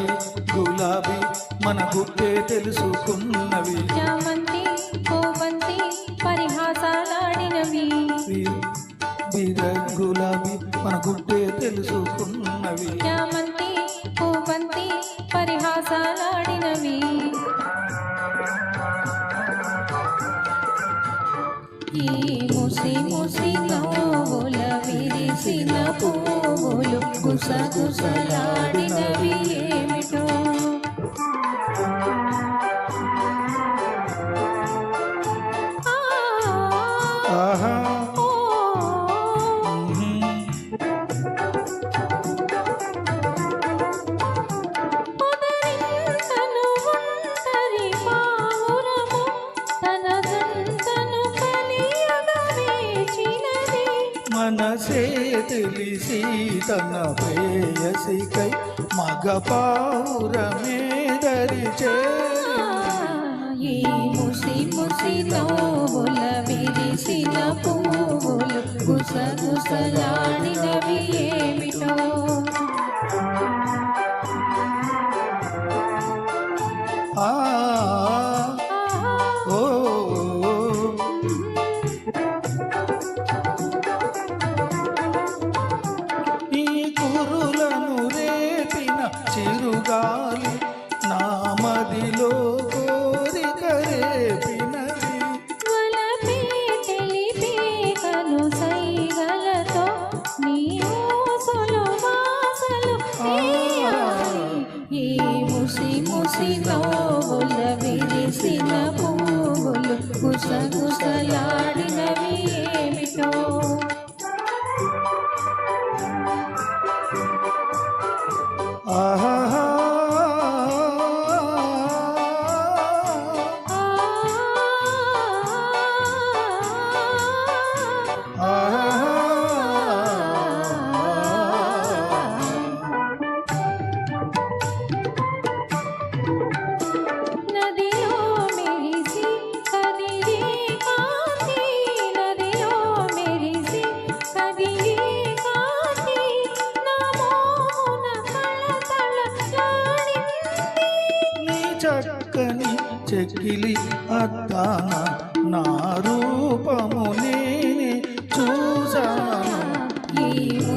గులాబీ మన గుట్టే తెలుసుకున్నవి. చామంతి కోవంతి పరిహాసాలాడినవి. గులాబీ మన గుట్టే తెలుసుకున్నవి. చామంతి కోవంతి పరిహాసాలాడినవి. ఈ ముసి ముసి నవ్వుల విరిసిన పువ్వులు గుసగుసలాడినవి తెలిసి తన ప్రేయసికై మగ పావురమేదరిచే ఈ ముసి ముసి నవ్వుల విరిసిన పువ్వులు గుసగుసలాడినవి చిరుగాలి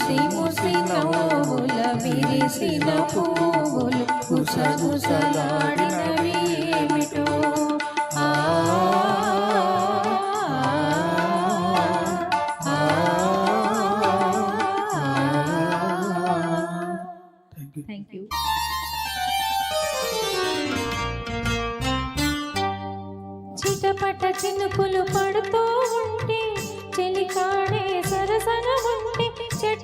ముసి ముసి నవ్వుల విరిసిన పువ్వులు గుసగుసలాడినవి ఏమిటో ఆ థ్యాంక్ యూ చిటపట చినుకులు పడుతూ ఉంటే చెలికాడే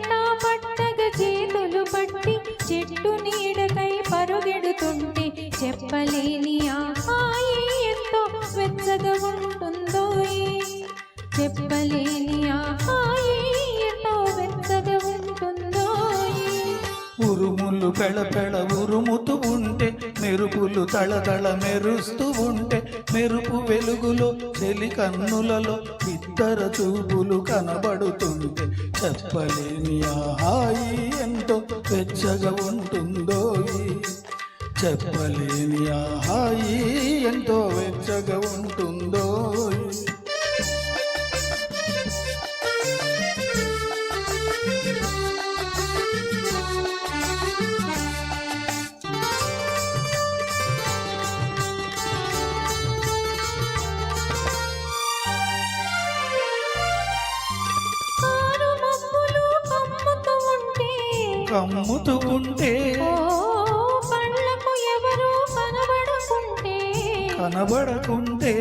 చెట్టా పట్టగ చేతులు పట్టి చెట్టు నీడకై పరుగెడుతుంటే చెప్పలేని ఆహాయి ఎంతో వెచ్చగా ఉంటుందో చెప్పలేని ఉరుములు పెళపెళ ఉరుముతూ ఉంటే మెరుపులు తళతళ మెరుస్తూ ఉంటే మెరుపు వెలుగులో చెలి కన్నులలో ఇద్దర చూపులు కనబడుతుంటే చెప్పలేని ఆహాయి హాయి ఎంతో వెచ్చగా ఉంటుందో చెప్పలేని ఆహాయి ఎంతో వెచ్చగా ఉంటుందో కమ్ముతూ ఉంటే ఓ కళ్ళకు ఎవరు కనబడకుంటే కనబడకుంటే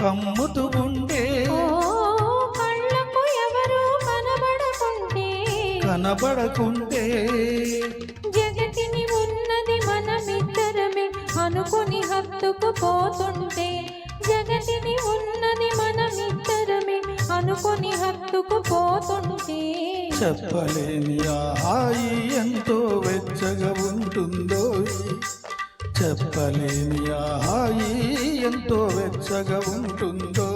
కమ్ముతూ ఉంటే కళ్ళకు ఎవరు కనబడకుంటే కనబడకుంటే జగతిని ఉన్నది మనమిద్దరమే అనుకుని హత్తుకు పోతుంటే జగతిని ఉన్నది మనమిద్దరమే అనుకుని హత్తుకు చెప్పలేని ఆ హాయి ఎంతో వెచ్చగా ఉంటుందో. చెప్పలేని ఆ హాయి ఎంతో వెచ్చగా ఉంటుందో.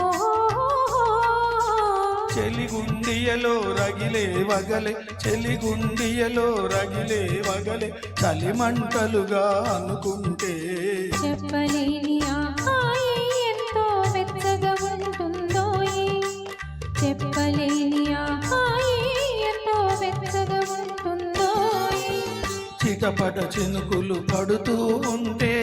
చెలిగుండియలో రగిలే వగలే చెలిగుండియలో రగిలే వగలే చలిమంటలుగా అనుకుంటే. చెప్పలేని ఎంతో వెచ్చగా ఉంటుందోయి చెప్పలేని ఎంతో వెచ్చగా ఉంటుందోయి చిటపట చినుకులు పడుతూ ఉంటే.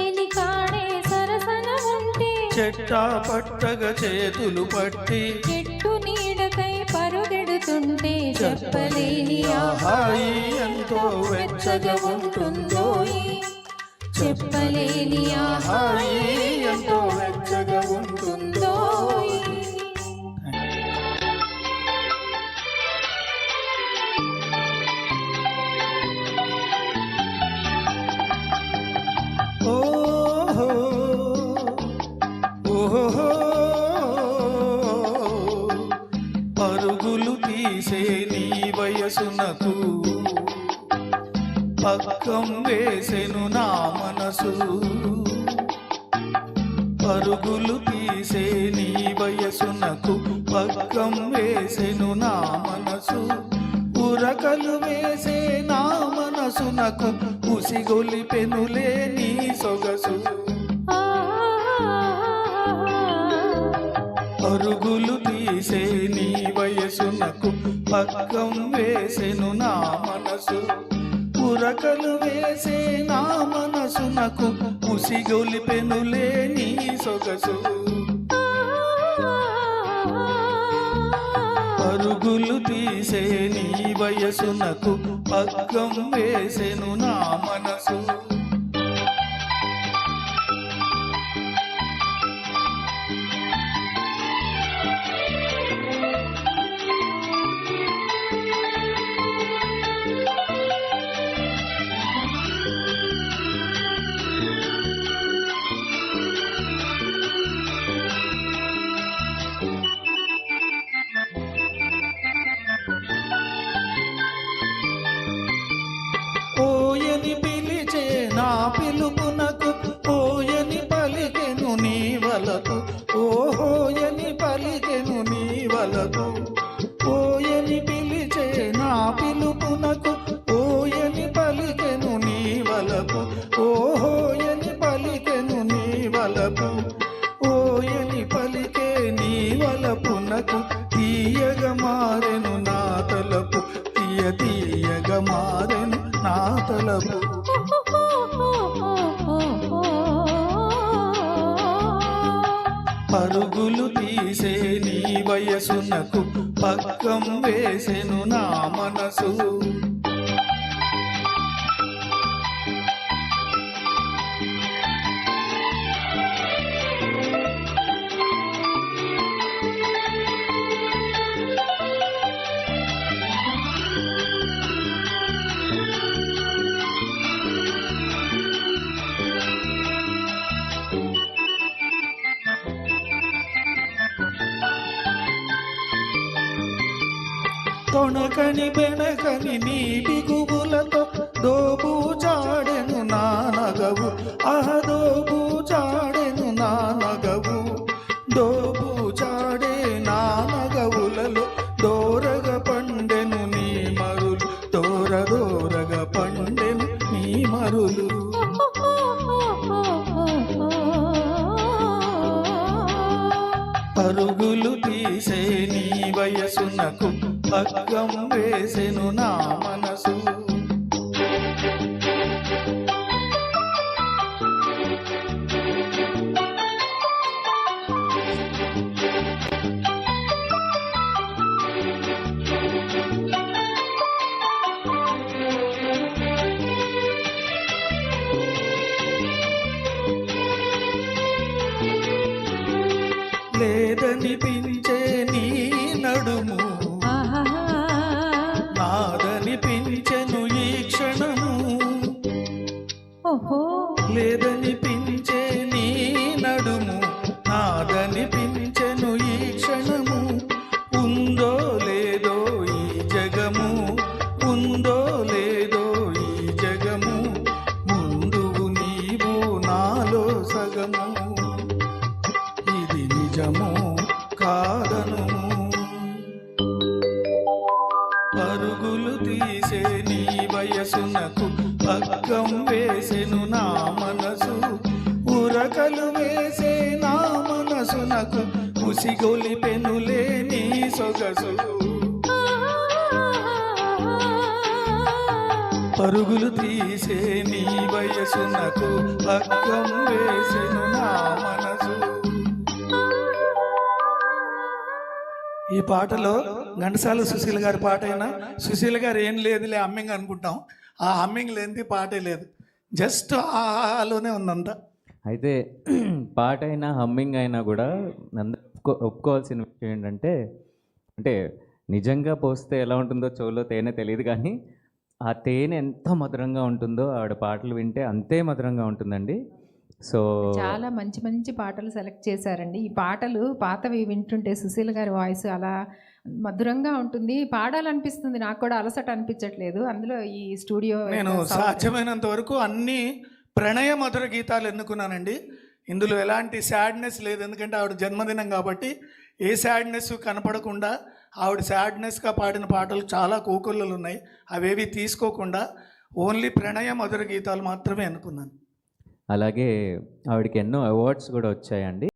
చెలికాడే సరసన ఉంటే. చెట్టా పట్టగా చేతులు పట్టి. పరుగెడుతుంటే చెప్పలేని ఆ హాయి ఎంతో వెచ్చగా ఉంటుందోయి. చెప్పలేని ఆ హాయి ఎంతో వెచ్చగా మనసు పరుగులు తీసే నీ వయసునకు పక్కం వేసెను నా మనసు. ఉరకలు వేసే నా మనసునకు ఉసిగొలిపెనులే నీ సొగసు. పరుగులు తీసే నీ వయసునకు పక్కం వేసెను నా మనసు. ఉరకలు వేసే నా మనసునకు ఉసిగొలిపెనులే నీ సొగసు. పరుగులు తీసే నీ వయసునకు పక్కం వేసెను నా మనసు. నా పిలుపునకు పరుగులు తీసే నీ వయసునకు పక్కం వేసెను నా మనసు. కొనకని బెనకని నీ గుబులతో దోబు చాడెను నా నగవు. అహ దోబు చాడెను నా నగవు. దోబు చాడే నా నగవులలో దోరగ పండెను నీ మరులు. దోర దోరగ పండెను నీ మరులు. పరుగులు తీసే నీ వయసునకు పక్కం వేసెను నా మనసు. ఉసిగొలిపెనులే నీ సొగసు. పరుగులు తీసే నీ వయసునకు పగ్గం వేసెను నా మనసు. ఈ పాటలో ఘంటసాల సుశీల గారి పాట అయినా సుశీల గారు ఏం లేదులే అమ్మింగ్ అనుకుంటాం. ఆ హమ్మింగ్ లేనిది పాటే లేదు. జస్ట్ ఆలోనే ఉందంతా అయితే పాట అయినా హమ్మింగ్ అయినా కూడా అందరూ ఒప్పుకో ఒప్పుకోవాల్సిన విషయం ఏంటంటే అంటే నిజంగా పోస్తే ఎలా ఉంటుందో చెవులో తేనె తెలియదు కానీ ఆ తేనె ఎంత మధురంగా ఉంటుందో ఆవిడ పాటలు వింటే అంతే మధురంగా ఉంటుందండి. సో చాలా మంచి మంచి పాటలు సెలెక్ట్ చేశారండి. ఈ పాటలు పాతవి వింటుంటే సుశీల గారి వాయిస్ అలా మధురంగా ఉంటుంది. పాడాలనిపిస్తుంది. నాకు కూడా అలసట అనిపించట్లేదు. అందులో ఈ స్టూడియో నేను సాధ్యమైనంత వరకు అన్ని ప్రణయ మధుర గీతాలు ఎన్నుకున్నానండి. ఇందులో ఎలాంటి సాడ్నెస్ లేదు. ఎందుకంటే ఆవిడ జన్మదినం కాబట్టి ఏ సాడ్నెస్ కనపడకుండా ఆవిడ సాడ్నెస్గా పాడిన పాటలు చాలా కోకొల్లలు ఉన్నాయి. అవేవి తీసుకోకుండా ఓన్లీ ప్రణయ మధుర గీతాలు మాత్రమే అనుకున్నాను. అలాగే ఆవిడకి ఎన్నో అవార్డ్స్ కూడా వచ్చాయండి.